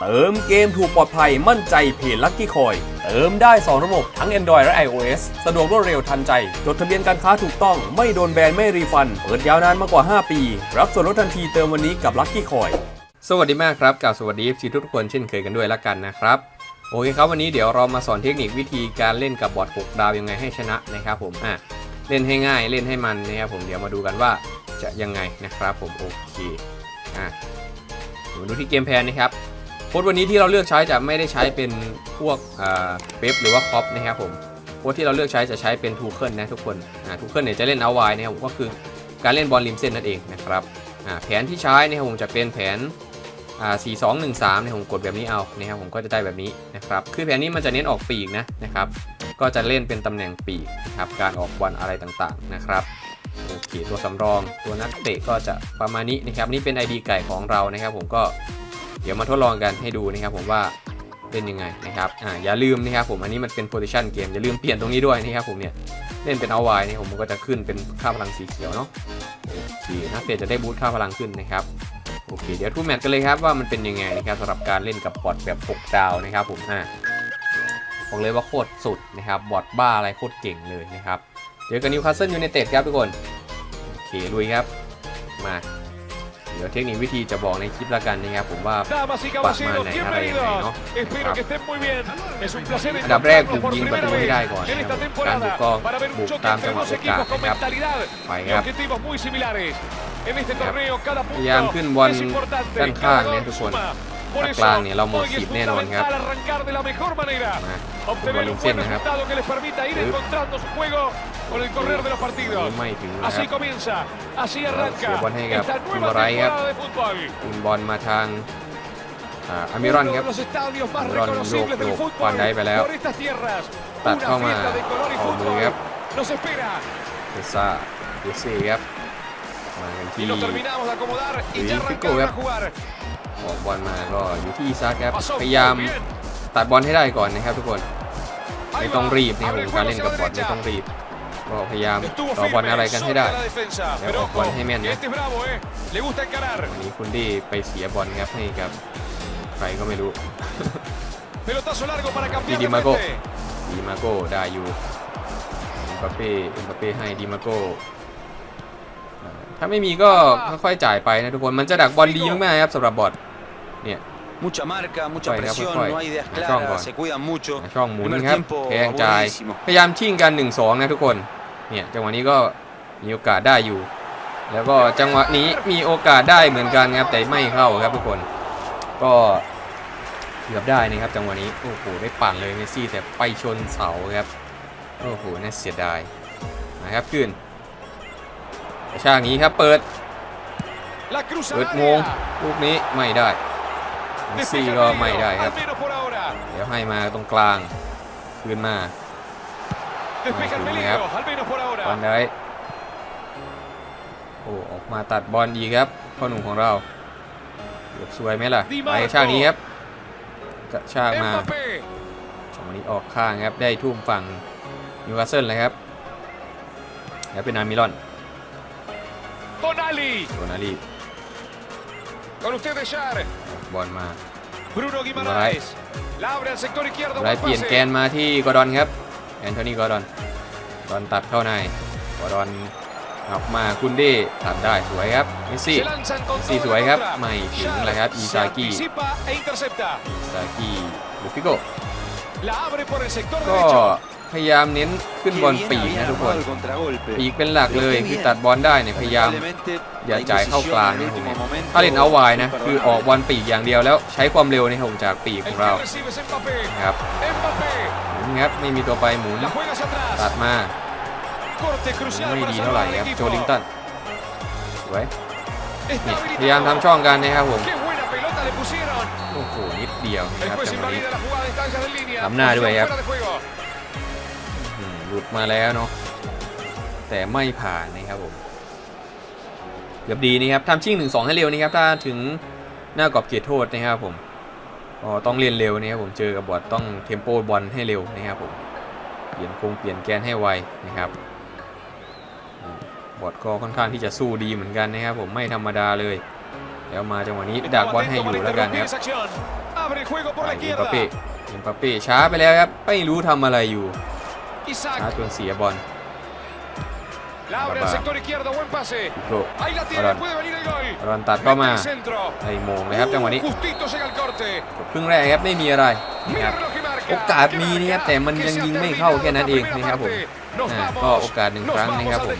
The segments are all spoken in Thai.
เติมเกมถูกปลอดภัยมั่นใจเพจลั c กี้คอย เติมได้ 2 ระบบทั้ง Android และ iOS สะดวกรวดเร็วทันใจ จดทะเบียนการค้าถูกต้องไม่โดนแบนไม่รีฟัน เปิดยาวนานมากกว่า 5 ปี รับส่วนลดทันทีเติมวันนี้กับลั c กี้คอย สวัสดีมากครับกับสวัสดี FC ทุกคนเช่นเคยกันด้วยละกันนะครับโอเคครับวันนี้เดี๋ยวเรามาสอนเทคนิควิธีการเล่นกับบอท6ดาวยังไงให้ชนะนะครับผมอะเล่นให้ง่ายเล่นให้มันนะครับผมเดี๋ยวมาดูกันว่าจะยังไงนะครับผมโอเคอะมาดูที่เกมแพนนะครับ โค้ดวันนี้ที่เราเลือกใช้จะไม่ได้ใช้เป็นพวกเป๊ปหรือว่าคอปนะครับผมโค้ดที่เราเลือกใช้จะใช้เป็นทูเคิลนะทุกคนทูเคิลเนี่ยจะเล่นเอาไว้นะครับผมก็คือการเล่นบอลริมเส้นนั่นเองนะครับแผนที่ใช้นะครับผมจะเป็นแผนอ่า4 2 1 3เนี่ยผมกดแบบนี้เอานะครับผมก็จะได้แบบนี้นะครับคือแผนนี้มันจะเน้นออกปีกนะนะครับก็จะเล่นเป็นตำแหน่งปีกนะครับการออกบอลอะไรต่างๆนะครับโอเคตัวสำรองตัวนักเตะก็จะประมาณนี้นะครับนี่เป็น ID ไก่ของเรานะครับ ผมก็ ดี๋ยวมาทดลองกันให้ดูนะครับผมว่าเป็นยังไงนะครับอ่าอย่าลืมนะครับผมอันนี้มันเป็น position เกมอย่าลืมเปลี่ยนตรงนี้ด้วยนะครับผมเนี่ยเล่นเป็นเอาไว้เนี่ยผมก็จะขึ้นเป็นค่าพลังสีเขียวเนาะโอเคนักเตะจะได้บูทค่าพลังขึ้นนะครับโอเคเดี๋ยวทูแมทกันเลยครับว่ามันเป็นยังไงนะครับสำหรับการเล่นกับบอทแบบ6ดาวนะครับผมอ่าบอกเลยว่าโคตรสุดนะครับบอทบ้าอะไรโคตรเก่งเลยนะครับเจอกันนิวคาสเซิลยูไนเต็ดครับทุกคนโอเคลุยครับมา เดี๋ยวเทคนิควิธีจะบอกในคลิปละกันนะครับผมว่า Damas y Batman, caballeros, ahí, ahora ahí, bienvenidos. ¿no? Espero que estén muy bien. Es un placer อันดับแรกบุก por ยิงประ primera ตูให้ vez ได้ก่อน en นะค esta รับการบุก temporada ก็ para ver บุ un ก choque ตาม entre จังหวะ dos โอกาส equipos con นะครับ mentalidad ไป y ครับ objetivos muy similares. En este Yep. torneo cada พยายาม punto ขึ้นบอล es importante. ด้านข้าง Cada เนี่ย gol ทุกคน suma. Por ตาก eso, กลางเนี่ยเราหมด hoy สิ es บแน่นอนครับ fundamental arrancar de la mejor manera. มา Obtener un Valencia, buen นะครับ resultado que les permita ir Yep. encontrando su juego con el correr de los partidos. ไม่ถึงนะค Así รับ comienza, así Vamos, arranca sí, buen hang-up. esta nueva Timor ahí, temporada de fútbol. ยิงบอลมาทางอ่าอามิรอน Uno ครับ de los estadios más Amirón reconocibles del Lok- Lok- fútbol Juan Dai Peleo. por estas tierras. ตัด Una เข้ามา fiesta de color y ออกมือ fútbol ครับ nos espera เทซ่าเดซี่ครับมากัน y ที่ nos terminamos de acomodar y Sí, ya Fico, arrancaron a yep. jugar. ออกบอลมาก็อยู่ที่อีซักครับ Pasó พยายาม muy bien. ตัดบอลให้ได้ก่อนนะครับทุกคน Ahí ไม่ต้อง va. รีบนะครับ Abre ผ el มการ juego เล่นกับบ hacia อ la ลไม่ต้อง derecha. รีบก็พยายาม Estuvo ต่อบอล firme, อะไรกันให้ได้ sólida la defensa. Ya, Pero ojo, ojo, Juan Jiménez, que ¿eh? este es bravo, ¿eh? Le gusta encarar. วันนี้คุณดีไปเสียบอลครับให้กับใครก็ไม่รู้ Pelotazo largo para cambiar Y de Di Mago. frente. ดีมาโก้ได้อยู่เอ็มบัปเป้เอ็มบัปเป้ให้ดีมาโก้อ่าถ้าไม่มีก็ค่อยๆจ่ายไปนะทุกคนมันจะดักบอลดีมากๆครับสำหรับบอท เนี่ย Mucha marca, mucha Juega, presión, juega. no hay ideas Ahí claras, juega. se cuidan mucho. ช่องหมุน Primer ครับ tiempo แพงจ่าย aburridísimo. พยายามชิ่งกัน 1-2 นะทุกคน เนี่ยจังหวะนี้ก็มีโอกาสได้อยู่ แล้วก็จังหวะนี้มีโอกาสได้เหมือนกันครับแต่ไม่เข้าครับทุกคน ก็เกือบได้นะครับจังหวะนี้โอ้โหได้ปั่นเลยเมสซี่แต่ไปชนเสาครับโอ้โหน่าเสียดายนะครับขึ้นกระชากนี้ครับเปิด La cruza เปิด al โมง área. ลูกนี้ไม่ได้เมส ซี่ Despeja ก็ el ไม่ได้ peligro, ครับ al menos por ahora. เดี๋ยวให้มาตรงกลางคืนมา Despeja el Ah, sí, peligro, yep. al menos por บอล ahora. ได้โอ้ออกมาตัดบอลดีครับพ่อหนุ่มของเราเกือบสวยไหมล่ะ Di ไป Marco ช่างนี้ครับกระชากมา Mbappé. ช่องนี้ออกข้างครับได้ทุ่มฝั่งนิวคาสเซิลเลยครับแล้วเป็นอามิรอน Tonali. โดนาลี Con ustedes, Char. บอลมา Bruno Guimaraes. La abre al sector izquierdo. ไล่ buen เปลี่ยน pase. แกนมาที่กอร์ดอนครับแอนโทนีกอร์ดอนกอร์ดอนตัดเข้าในกอร์ดอนออกมาคุณเด้ตัดได้สวยครับเมสซี่ Se lanzan con สี่ toda ส la วยครับ contra. ไม่ถึง Char เลยครับอิ se ซากิ anticipa e intercepta. อิซากิลูฟิโก La abre por el sector ก็ derecho. พยายามเน้นขึ้น Qué บอล bien ปีก había นะทุกคน armado el contragolpe. ปีกเป็นหลักเลย Pero qué คือ bien. ตัดบอลได้เนี่ยพยายาม Lamentablemente, อย่า la จ่ายเข้ากลาง indecisión นะ en ผม el เนี่ย último momento ถ้าเล่นเอาไวนะ fue คือออกบอลปีกอย่างเดียวแล้วใช้ความเร็วในของจากปีกข El องเรา que recibe es Mbappé. นะครับ Mbappé. หมุนครับไม่มีตัวไปหมุน La juega hacia ตัด atrás. มา Corte crucial ไม่ para ดีเท่าไหร่ salvar ค al รับ equipo. โจลิงตันสวย Está เนี่ยพ habilitado. ยายามทำช่องกันนะครับผม Qué buena pelota le pusieron. โอ้โหนิดเดียวนะ El ครับ juez จังหวะนี้ invalida la jugada a distancias de línea. Amna Posición ด้วยครับ ลุดมาแล้วเนาะแต่ไม่ผ่านนะครับผมเกือบดีนะครับทำชิ่งหนึ่งสองให้เร็วนะครับถ้าถึงหน้ากรอบเขตโทษนะครับผมก็ต้องเรียนเร็วนะครับผมเจอกับบอทต้องเทมโปบอลให้เร็วนะครับผมเปลี่ยนคงเปลี่ยนแกนให้ไวนะครับอืมบอทก็ค่อนข้างที่จะสู้ดีเหมือนกันนะครับผมไม่ธรรมดาเลยแล้วมาจังหวะนี้ดัก Estaba บอลให้อ atento ยู่ para แล้วกันครับ interrumpir esa acción. Abre el juego por la เอ็มปัป izquierda. เป้เอ็มปัปเป้ช้าไปแล้วครับไม่รู้ทำอะไรอยู่ ช้า Isaac. จนเสียบอล La abre al Papá. sector izquierdo. Buen pase. โก Ahí la tiene. Varane. Puede venir el gol. รอนตัดเข้ามา Mete el centro. ในโมงเลยครับจังหวะนี้ Justito llega el corte. ครึ่งแรกครับไม่มีอะไรนะค Mira รับ โอกาสมีนะครับแต่มันยังยิงไม่เข้าแค่นั้นเองนะครับผมก็โอกาสหนึ่งครั้งนะครับผม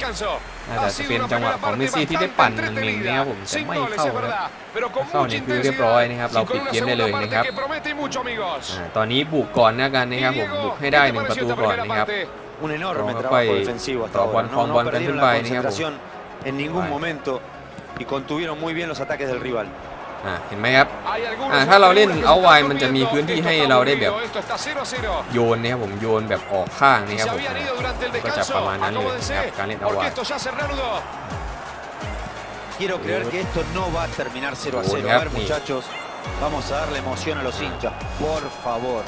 อาจจะเป็นจังหวะของเมซี่ที่ได้ปั่นหนึ่งหนึ่งนะครับผมแต่ไม่เข้านะเข้าเนี่ยคือเรียบร้อยนะครับ เราปิดเกมได้เลยนะครับตอนนี้บุกก่อนนะกันนะครับผมบุกให้ได้หนึ่งประตูก่อนนะครับเราไปต่อบอลคลองบอลกันขึ้นไปนะครับผม อ่าเห็นไหมครับ Hay algunos อ่าถ้าเราเล่น jugadores que เอา se ไว están มันจะมี durmiendo. พื้นที่ Esto ให้ está เราได้แบบ aburrido. Esto está 0 a 0. โยนนะครับผมโยนแบบออกข้างนะครับ Se ผม habían ido durante el ก็จะ descanso. ประมาณนั้นเลยนะ Acomódense, ครับการเล่นเอาไว porque esto ya se reanudó. Quiero creer que esto no va a terminar 0 a Uy, 0. A ver, Gapni. muchachos, vamos a darle emoción a los hinchas. Por favor.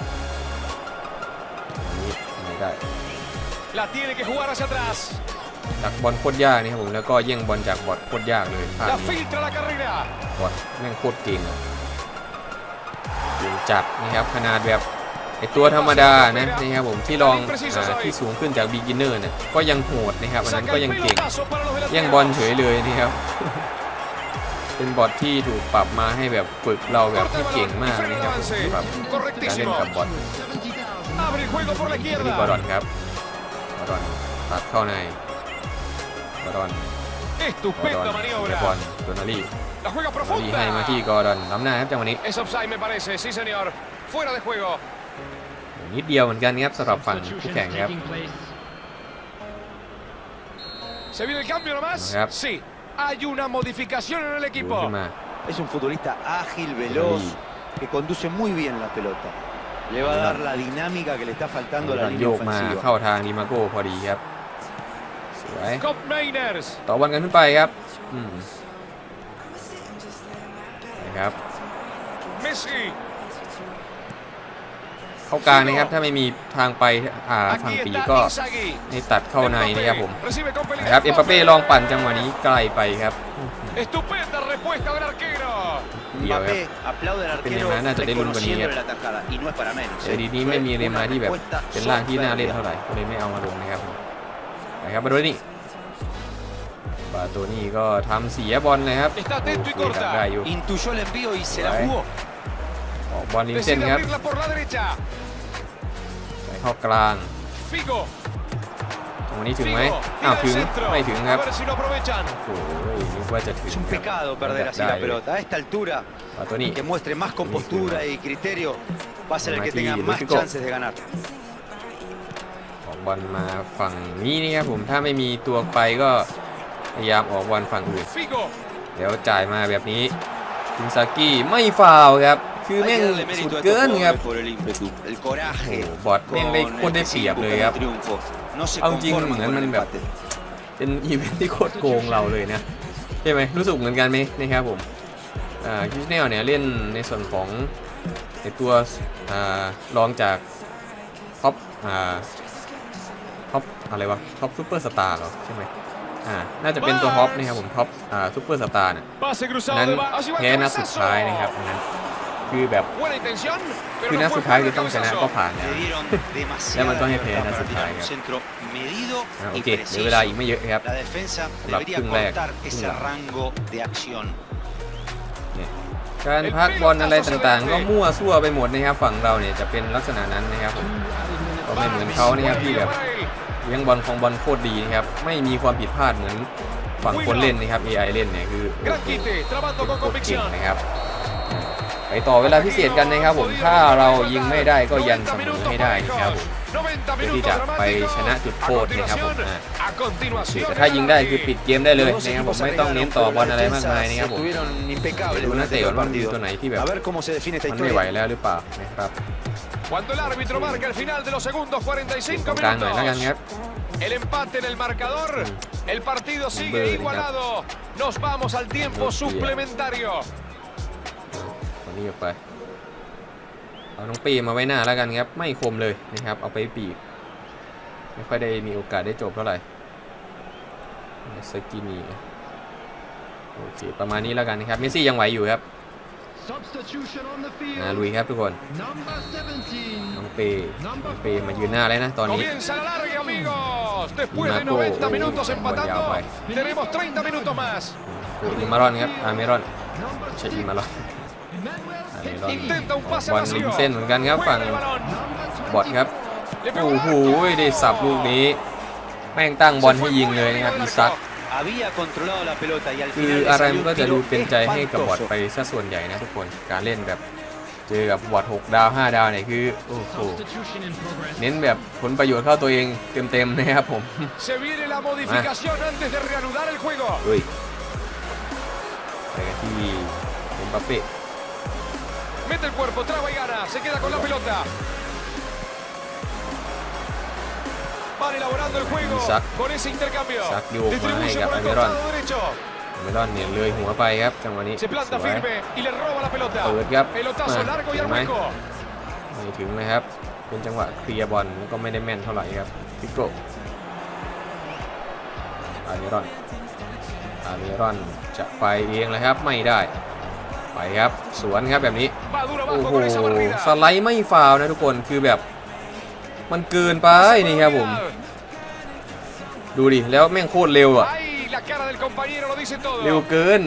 อันนี้ไม่ได้ La tiene que jugar hacia atrás. ดักบอลโคตรยากนะครับผมแล้วก็แย่งบอลจากบอลโคตรยากเลยภาพ La นี้ filtra la carrera. บอลแม่งโคตรเก่งอะเก่งจัดนะครับขนาดแบบไอตัวธรรมดานะนะครับผมที่ลองอาที่สูงขึ้นจากบีกินเนอร์เนี่ยก็ยังโหดนะครับอันนั้น Saca ก็ el ยังเก่ง pelotazo para los de la แย่งบอลเฉยเลยนะครับ เป็นบอทที่ถูกปรับมาให้แบบฝึกเราแบบให้เก่งมากนะครับผมสำหรับการเล่นกับบอล Abre el juego por la นี่ izquierda. บอดอนครับบอดอนตัดเข้าใน บอดอนบอดอน Estupenda เดบอล maniobra. ตัวนารี La juega นารีให้มาที่ profunda. กอร์ดอนล้ำหน้าครับจังหวะนี้ Es offside me parece, sí señor. Fuera de juego. นิดเดียวเหมือนกันครับสำหรับฝั่งคู่แข่งครับ ¿Se viene el cambio nomás? Yep. Sí. Hay una modificación en el ดู equipo. ขึ้นมา Es un futbolista ágil, veloz, que conduce muy bien la pelota. Le va a dar la dinámica que le está faltando a ห la ลังโย línea กมา ofensiva. เข้าทางดิมาโก้พอดีครับ สวย Cop Mainers. ต่อบอลกันขึ้นไปครับอืมนะครับ Messi. เข้ากลางนะครับถ้าไม่มีทางไปอ่าทาง Aquí ปี está ก็ Inzaghi. ให้ตัดเข้าในนะครับผม Recibe con peligro. นะครับเอ็มบัปเป้ลองปั่นจังหวะนี้ไกลไปครับ Estupenda respuesta del arquero. เดียวครับ Mbappé aplaude al Tiene arquero más nada, te digo un reconociendo bonito. la tajada y no es para menos. เอ ¿eh? ดีนี้ไม่มีเรมาที่แบบ Respuesta เป็นร่างที่น่าเล่น soberbia. เท่าไหร่ก็เลยไม่เอามาลงนะครับผม นะครับมาดูนี่บาโตนี่ก็ทำเสียบอลเลยครับ Está atento y โอเคครับ corta. ได้อยู่ Intuyó el envío y se la Ahí. jugó. ออกบอลริมเส้น Decide ครับ abrirla por la derecha. ใส่เข้ากลาง Figo. ตรงนี้ถึงไหม Figo. อ้าว Tira ถึ el ง centro. ไม่ถึงค A รับ ver si lo aprovechan. โอ้ยนึกว่าจะถึง Es un ครับ pecado perder así la pelota. A esta altura, บาโตนี่ que muestre más compostura y criterio, va a ser el que Aquí, tenga más Lúcico. chances de ganar. ออกบอลมาฝั่งนี้นะครับผมถ้าไม่มีตัวไปก็พยายามออกบอลฝั่งอื่น Figo. เดี๋ยวจ่ายมาแบบนี้คินซากิไม่ฟาวล์ครับคือ Hay แม่ง que darle สุด mérito a เกิน estos ครับ jugadores por el ímpetu, el coraje โอ้โหบอทแม่งได้ con โคตร el ได้ que เปรียบ siguen เลย buscando ครับ el triunfo. No se เอาจริง conforman เหมือน con มัน el แบบ empate. เป็นอีเวนท์ที่โคตรโกงเราเลยนะใช่ไหมรู้สึกเหมือนกันไหมนะครับผมอ่าคิสเนลเนี่ยเล่นในส่วนของในตัวอ่ารองจากท็อป อ่าท็อปอะไรวะท็อปซูเปอร์สตาร์เหรอใช่ไหมอ่าน่าจะเป็นตัวท็อปนะครับผมท็อปอ่าซูเปอร์สตาร์เนี่ย Pase อัน cruzado นั้น de ba- Allí va el แพ้นัดสุด cabezazo. ท้ายนะครับอันนั้นคือแบบ Buena intención. pero คือ no นัด fue สุดท้าย fuera คือ del ต้องชนะ cabezazo. ก็ผ่านแล้ว Le dieron demasiada Lemon Tony libertad Pérez, para su tirar un tarea. centro medido อ่าโอ y เคเหลือ preciso. เวลาอีกไม่เยอะครับ La defensa La debería primera. cortar ese Primera. rango de acción. การพักบอลอะไรต่างๆ ก็มั่วซั่วไปหมดนะครับฝั่งเราเนี่ยจะเป็นลักษณะนั้นนะครับผมก็ไม่เหมือนเขานะครับที่แบบ Para él. เลี้ยงบอลของบอลโคตรดีนะครับ ไม่มีความผิดพลาดเหมือนฝั่งคนเล่นนะครับ AI เล่นเนี่ยคือโอ้โห quite. Trabando con โคตรเก่งนะครับ ไปต่อเวลาพิเศษกันนะครับผมถ้าเรายิงไม่ได้ก็ยันเส90มอ minutos ให้ได้ parejos. นะครับผม90เพื่อที่ minutos จะไป dramáticos. ชนะจุดโทษ A นะครับผม continuación, อ่า a continuación แต่ถ้ายิงได้คือ el ปิดเกมได้เลย Los dos นะครับผม equipos ไม่ต้องเน้น agregaron, ต่อ pero บอล las อะไรมากมาย defensas นะครับผม estuvieron impecables ดูนัก durante เตะ todo el ว่ามันมี partido. ตัวไหนที่แบบ A ver cómo se define esta มันไม่ไหว historia. แล้วหรือเปล่านะครับ Cuando el árbitro marca el final de los segundos 45กลางหน่อยแล้วกันครับ minutos. El empate en el marcador. El partido sigue Bird, igualado. Nos vamos al tiempo Hostia. suplementario. คนนี้ออกไป เอาน้องปีมาไว้หน้าแล้วกันครับ ไม่คมเลยนะครับ เอาไปปีก ไม่ค่อยได้มีโอกาสได้จบเท่าไหร่สกินีโอเคประมาณนี้แล้วกันนะครับเมสซี่ยังไหวอยู่ครับ Substitution on the นะ field. ลุยครับทุกคน Number 17. น้องเปน้องเปมายืนหน้าแล้วนะตอนนี้ Comienza la larga, amigos. Después de Marco, 90 minutos oh, empatando, ya, tenemos 30 minutos más. คืออิมารอนครับอาเมรอนใช่อิมารอนอา เมรอน Intenta un pase บอลริม vacío. เส้นเหมือนกันครับฝั่ง Juega el balón. บอดครับ Le pegó โอ้ al โห arco. ได้สับลูกนี้ แม่งตั้งบอลให้ยิงเลยนะครับอีซัก Había controlado la pelota y al คือ final le อะไร salió มัน un ก็จะ tiro ดูเป็นใจให้กับบอด espantoso. ไปซะส่วนใหญ่นะทุกคนการเล่นแบบเจอกับบอด6ดาว 5 ดาวเนี่ยคือโอ้โห Substitution in progress. เน้นแบบผลประโยชน์เข้าตัวเองเต็มๆนะครับผม Se viene la modificación antes de reanudar el juego. เฮ้ยไปกันที่เอ็มบัปเป้ Mete el cuerpo, traba y gana. Se queda con la pelota. Van elaborando el juego Isaac. con ese intercambio. Isaac dio buena Distribuye ahí, por el Almirón. costado derecho. เมลอนเนี่ยเลยหัวไปครับจังหวะนี้ Se planta สวย firme y le roba la pelota. เปิดครับ Pelotazo มา largo y เห็ al นไหม hueco. ไม่ถึงนะครับ เป็นจังหวะเคลียร์บอลแล้วก็ไม่ได้แม่นเท่าไหร่ครับพิโก้อาเมรอนอาเมรอนจะไปเองเลยครับไม่ได้ ไปครับ สวนครับแบบนี้ Va duro โอ้ abajo โห con esa barrida. สไลด์ไม่ฟาวล์นะทุกคนคือแบบ มันเกินไปนี่ครับผม ดูดิ แล้วแม่งโคตรเร็วอะ Ahí la cara del compañero lo dice todo. เร็วเกิน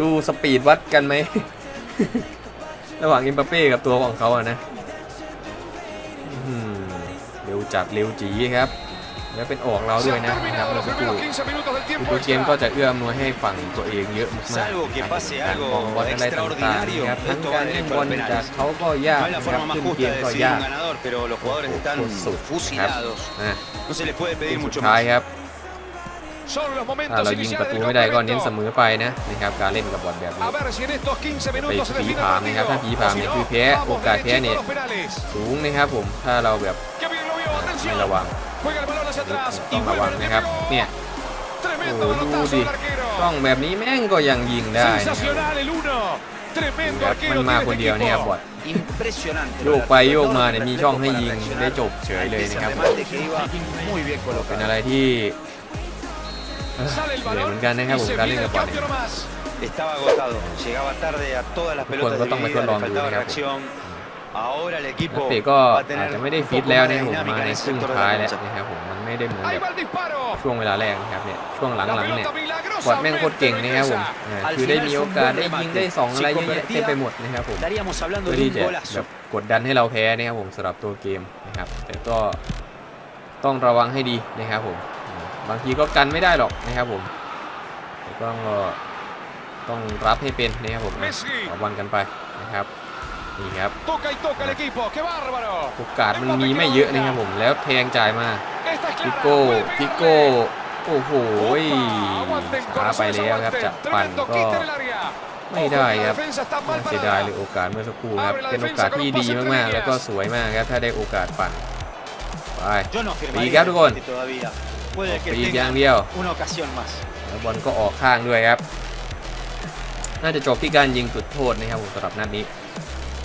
ดูสปีดวัดกันไหม ระหว่างอิมบัปเป้กับตัวของเขาอะนะอื้อหือเร็วจัดเร็วจีครับ แล้วเป็นออกเรา Se ด้วย han นะนะครับ terminado เมื่อ los สักครู่ primeros 15 minutos del คือ tiempo ตัวเกม extra. ก็จะเอื้อมหนวยให้ฝั่งตัวเองเยอะมากๆ Salvo que pase การ algo มองบอลอะไรต่างๆนะครับทั้ง extraordinario, การ esto เล่น vale บอล por penales. จากเขาก็ยาก No es la นะครับ forma más ขึ้นเก justa ม de ก็ decidir ยาก un ganador, pero los jugadores están โคตรสุดนะครับ fusilados. นะ No se les puede เป็ pedir นสุด mucho ท้าย más. ครับ Son los ถ้า momentos เรายิงประ iniciales ตู del ไม่ได้ก็เน้นเส campeonato. มอไปนะนะครับการเล่นกับบอลแบบนี้ A ver si en estos 15ไป minutos se ผี define ผาม el นะครับ partido. ถ้าผีผาม O si เนี่ย no, คือแพ้โอ vamos กาสแพ้ derechito เนี่ย a los penales. สูงนะครับผมถ้าเราแบบ Qué bien lo vio, ไม่ atención. ระวัง Juega el balón hacia atrás ต้ y องระวัง vuelve el นะครับ despejo. เนี่ย Tremendo โอ้ดู balotazo ดิ del arquero. กล้องแบบนี้แม่งก็ยังยิงได้นะครับ Sensacional el uno. Tremendo ครับ arquero มันมา tiene คน este เดียวเนี่ยครับ equipo. บอด Impresionante. โยกไปโยกมาเนี่ยมีช่องให้ยิงได้จบเฉยเลย Ese นะครับ remate que iba muy bien เป็น colocado. อะไรที่เอ่อ Sale el เหนื่อย balón เหมือนกันนะครับ y ผม se การเล่น viene กั el บบอลเนี่ย cambio nomás. Estaba agotado. Llegaba tarde a todas las Bueno, pelotas no estamos divididas, le con faltaba Longo, reacción. Ahora el นัก equipo เตะก็ va a อาจ tener จะไม่ได้ un ฟิต poco แล้ว más นะ de ผม dinámica มา en ใน ese ครึ่ง sector de ท้าย la แล้ว cancha. นะครับผมมันไม่ได้เหมือน Ahí แบบ va el disparo. ช่วงเวลาแรกนะครับเนี่ยช่วงห La ลังๆเนี่ย pelota milagrosamente บอดแม่งโคตรเก่งนะครับผม regresa. อ่า Al คือได้ final มี fue โอ un กาส buen ได้ยิง remate. ได้สองอะไรเยอะแยะ Si เต็มไปหมดนะครับผม Estaríamos hablando เพื่อ de ที่ un จะ golazo. แบบกดดันให้เราแพ้นะครับผมสำหรับตัวเกมนะครับแต่ก็ต้องระวังให้ดีนะครับผมอืมบางทีก็กันไม่ได้หรอกนะครับผมแต่ก็ต้องรับให้เป็นนะครับผม Messi ขอวันกันไปนะครับ นี่ครับ Toca y toca el equipo. ¡Qué bárbaro! โอกาสมันมีไม่เยอะนะครับผม แล้วแทงจ่ายมา Esta es พิ clara. โก้ Puede พิ pegarle. โก้โอ้โห Opa, aguanten, ช้าไป corazones, แล้วครับ aguanten. จะปั่น Tremendo ก็ quite en el área. ไม่ได้ครับ La defensa está น่า mal เสียดาย parada. เลยโอกาสเมื่อสักครู่ครับ เป็นโอกาสที่ดีมากๆ แล้วก็สวยมากครับ ถ้าได้โอกาสปั่นไป Yo no Pica, firmaría el Tucón. empate todavía. Puede que ปีกอย่าง tenga เดียว una ocasión más. แล้วบอลก็ออกข้างด้วยครับ น่าจะจบที่การยิงจุดโทษนะครับผมสำหรับนัดนี้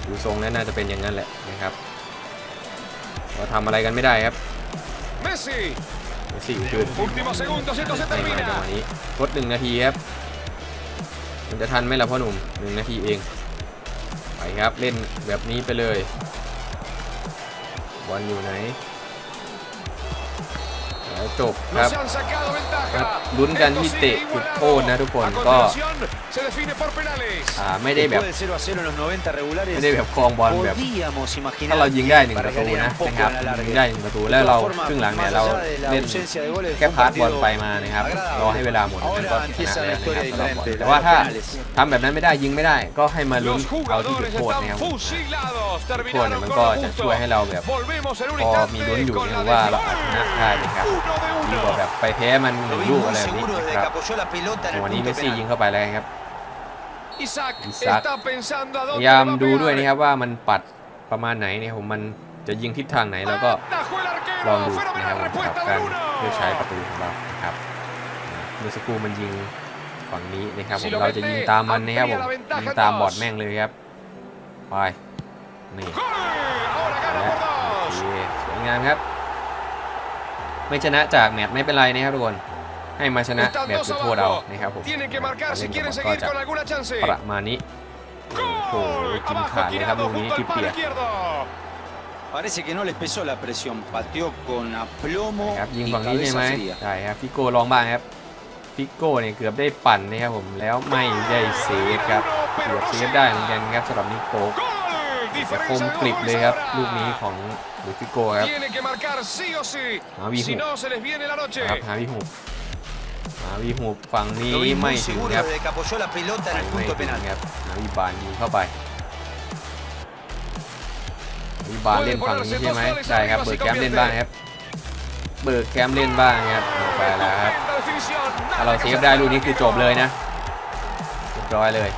ดูทรงแล้วน่าจะเป็นอย่างนั้นแหละนะครับเราทำอะไรกันไม่ได้ครับ Messi. เมสซี่คืน Últimos segundos. Esto se ไม่มาจังห termina. วะนี้ลดหนึ่งนาทีครับมันจะทันไหมล่ะพ่อหนุ่มหนึ่งนาทีเองไปครับเล่นแบบนี้ไปเลยบอลอยู่ไหน แล้วจบค No รับ se han sacado ครับ ventaja. ลุ้นกันที่ Esto เตะ sigue จุด igualado. โทษนะทุกคน A ก็ continuación, se define por penales. อ่าไม่ได้แบบ Después de 0 a 0 en los 90 regulares, ไม่ได้แบบครองบอลแบบ podíamos imaginar ถ้าเรายิงได้หนึ่ง para ประตู que นะ un poco นะครับ a la larga. ยิงได้หนึ่งประตูแล้ว De เรา todas formas, ครึ่งหลังเนี่ย más เรา allá de la เล่น ausencia de goles, แค่ fue un พาสบอล partido ไปมานะครับ agradable. รอให้เวลาหมดแล้วก็ Ahora ช empieza นะ la แล้วนะครับ historia สำหรับบอล diferente. แต่ la ว่า de ถ้า penales. ทำแบบนั้นไม่ได้ยิงไม่ได้ ก็ให้มาลุ้น Los เอาที่จุด jugadores โทษ están นะครับผม fusilados. โทษเนี่ย Terminaron มัน con ก็ lo จะ justo. ช่วยให้เราแบบ Volvemos en un พอมีลุ้น instante อยู่ con เนี่ย la ว่าเราอาจ de ชนะได้นะครับ Uno de ดีกว่า uno. แบบไปแพ้มันห Lo นึ่ง vi ลูก muy อะไรแบบนี้ seguro นะ desde ค que รับ apoyó la pelota en el วันนี้เม punto สซี่ penal. ยิงเข้าไปแล้วครับ Isaac Isaac. está pensando a พ dónde ยายาม va a ดูด้วย pegar. นะครับว่ามันปัดประมาณไหนเนี่ยผมมันจะยิงทิศทางไหนแล้วก็ Atajó el arquero. ลองดูนะครับ Fenomenal ผมกับ respuesta การ del uno. เพื่อใช้ประตูของเรานะครับเมื่อสักครู่มันยิงฝั่งนี้นะครับผม Si lo เราจะยิงตามมันนะครับผม amplía la ventaja ยิงตาม dos. บอดแม่งเลยครับไปนี่ ¡Gol! Ahora gana และ por โอ dos. เคสวยงามครับ ไม่ชนะจากแมตช์ไม่เป็นไรนะครับทุกคนให้มาชนะ Están แมตช์ dos จุดโทษเอา abajo. นะครับผม Tienen que marcar การ si เล่นกับ quieren บอลก็ seguir จะ con alguna chance. ประมาณนี้ Gol. Kim Abajo Khan, le tirado damos un junto al equipo palo ya. izquierdo. Parece que no les pesó la presión. Pateó con aplomo ครับยิง y ฝั่งนี้ใช่ไหม cabeza fría. ใช่ครับฟิโก้ลองบ้างครับฟิโก้เนี่ยเกือบได้ปั่นนะครับผมแล้วไม่ได้เซฟครับเกือบเซฟได้เหมือนกันครับสำหรับนิโก้ Gol. แต่คม Diferencia de กริบ goles เลยครับ ahora. ลูกนี้ของหลุยส์ฟิโก้ครับ Tiene que marcar sí o sí. Ah, viejo. Si no, se les viene la noche. ครับหาวิหุบหาวิหุบฝั่งนี้ Lo vi ไม่ muy ถึง seguro ครับ desde que apoyó la pelota en el ไม่ punto ถึง penal. ครับหาวิบานยิงเข้าไปวิบานเล่นฝั่งนี้ใช่ไหมใช่ครับเบิร์กแคมป์เล่นบ้างครับเบิร์กแคมป์เล่นบ้างครับเอาไปแล้วครับ Tremenda definición. ถ้าเราเซฟได้ลูกนี้คือจบเลยนะเรียบร้อยเลย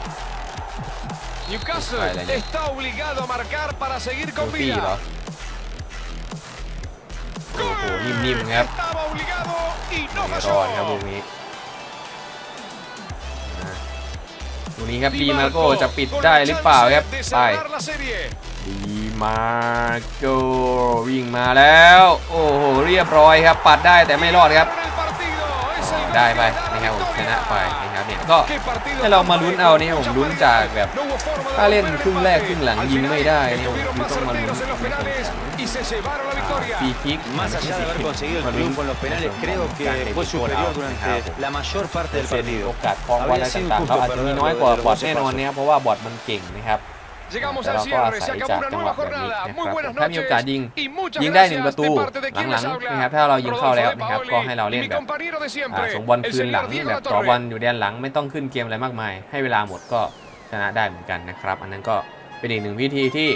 Newcastle Vale, ya. está obligado a marcar para seguir โค con ฟี่เหรอ vida. โอ้โหนิ่มๆครับ Estaba obligado y no ไม่ร falló. อดครับลูกนี้อ่าลูกนี้ครับดีมาโก้จะปิด con ได้ la หรือเปล่า chance ครับ de ไป cerrar la serie. ดีมาโก้วิ่งมาแล้ว โอ้โหเรียบร้อยครับปัดได้แต่ไม่รอดครับ Con el partido. Es el gol ได้ que ไป le da la นะครับผมช victoria. นะไปนะครับ เนี่ยก็ Qué partido ให้เรา tan มาลุ้นเอานี่ครับผม mucha ลุ้นจาก paridad. แบบ No hubo forma de ถ้าเล่น devolver el ครึ่งแรก empate. ครึ่งหลัง Al ยิง final ไม่ได้เนี่ย estuvieron คือ más ต้องมาลุ้น certeros en los penales y se llevaron la victoria. ฟรีคิก Más allá de haber conseguido el triunfo en los penales, creo que fue superior durante la mayor parte เปอ del ร์เซ็นต์ partido. โอกาสคล้องบอลอะไรต่างๆเราอาจจะมีน้อยกว่าบอทแน่นอนนะครับเพราะว่าบอทมันเก่งนะครับ Llegamos แต่ al เราก็อา cierre, ศั se ย acabó จาก una จังหวะ nueva แบบนี้ jornada. นะค Muy รับ buenas ถ้ามีโอกาส noches ยิง y muchas ยิงได้หนึ่ง gracias ประตู de parte de quien หลัง les ๆ habla. นะครับถ้าเรายิงเข้าแล้ว Rodolfo de นะครับ Paoli ก็ให้เราเล่น y mi แบบ compañero de อ่า siempre, ส่งบอล el คืนหลัง señor Diego แบบ La ต่อบอล Torre. อยู่แดนหลังไม่ต้องขึ้นเกมอะไรมากมาย ให้เวลาหมดก็ชนะได้เหมือนกันนะครับ อันนั้นก็เป็นอีกหนึ่งวิธีที่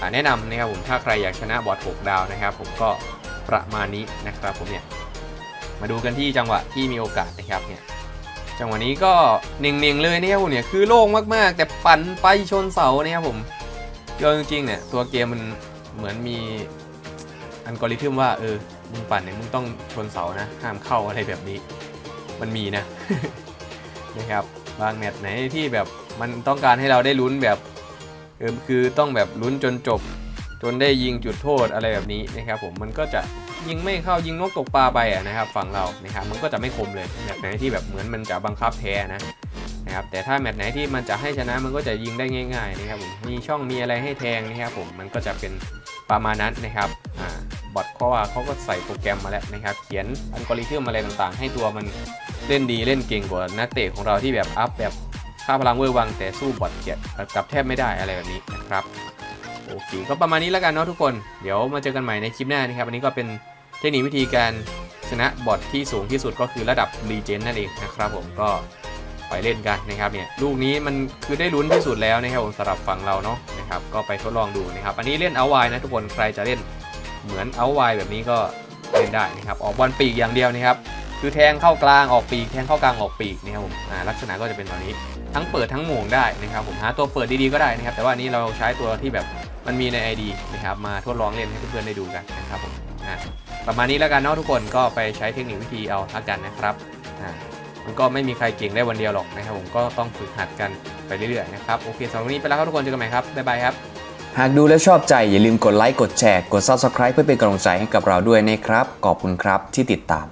อ่าแนะนำนะครับผมถ้าใครอยากชนะบอท6ดาวนะครับ ผมก็ประมาณนี้นะครับผมเนี่ยมาดูกันที่จังหวะที่มีโอกาสนะครับเนี่ย จังหวะนี้ก็เน่งๆเลยนะครับผมเนี่ยคือโล่งมากๆ แต่ปั่นไปชนเสานะครับผมก็จริงๆเนี่ยตัวเกมมันเหมือนมีอัลกอริทึมว่าเออมึงปั่นเนี่ยมึงต้องชนเสานะห้ามเข้าอะไรแบบนี้ มันมีนะนะครับบางแมตช์ไหนที่แบบมันต้องการให้เราได้ลุ้นแบบเออคือต้องแบบลุ้นจนจบ จนได้ยิงจุดโทษอะไรแบบนี้นะครับผมมันก็จะ ยิงไม่เข้ายิงนกตกปลาไปอะนะครับฝั่งเรานะครับมันก็จะไม่คมเลยแมตช์ไหนที่แบบเหมือนมันจะบังคับแพ้นะนะครับแต่ถ้าแมตช์ไหนที่มันจะให้ชนะมันก็จะยิงได้ง่ายๆนะครับผมมีช่องมีอะไรให้แทงนะครับผมมันก็จะเป็นประมาณนั้นนะครับอ่าบอทเขาว่าเขาก็ใส่โปรแกรมมาแล้วนะครับ เขียนอัลกอริทึมอะไรต่างๆ ให้ตัวมันเล่นดีเล่นเก่งกว่านักเตะของเราที่แบบอัพแบบค่าพลังเวอร์วังแต่สู้บอทเกียกับแทบไม่ได้อะไรแบบนี้นะครับ โอเคก็ประมาณนี้แล้วกันเนาะทุกคน เดี๋ยวมาเจอกันใหม่ในคลิปหน้านะครับอันนี้ก็เป็นเทคนิควิธีการชนะบอทที่สูงที่สุดก็คือระดับรีเจนนั่นเองนะครับผมก็ไปเล่นกันนะครับเนี่ยลูกนี้มันคือได้ลุ้นที่สุดแล้วนะครับผมสำหรับฝั่งเราเนาะนะครับก็ไปทดลองดูนะครับอันนี้เล่นเอาไวนะทุกคนใครจะเล่นเหมือนเอาไวแบบนี้ก็เล่นได้นะครับออกบอลปีกอย่างเดียวนะครับคือแทงเข้ากลางออกปีกแทงเข้ากลางออกปีกนะครับผมลักษณะก็จะเป็นแบบนี้ทั้งเปิดทั้งหม่งได้นะครับผมหาตัวเปิดดีๆก็ได้นะครับแต่ว่านี้เราใช้ตัวที่แบบ มันมีใน ID นะครับมาทดลองเล่นให้เพื่อนๆได้ดูกันนะครับผมอ่าประมาณนี้แล้วกันเนาะทุกคนก็ไปใช้เทคนิควิธีเอาละกันนะครับอ่ามันก็ไม่มีใครเก่งได้วันเดียวหรอกนะครับผมก็ต้องฝึกหัดกันไปเรื่อยๆนะครับโอเคสำหรับวันนี้ไปแล้วครับทุกคนเจอกันใหม่ครับบ๊ายบายครับหากดูแล้วชอบใจอย่าลืมกดไลค์กดแชร์กด Subscribe เพื่อเป็นกำลังใจให้กับเราด้วยนะครับขอบคุณครับที่ติดตาม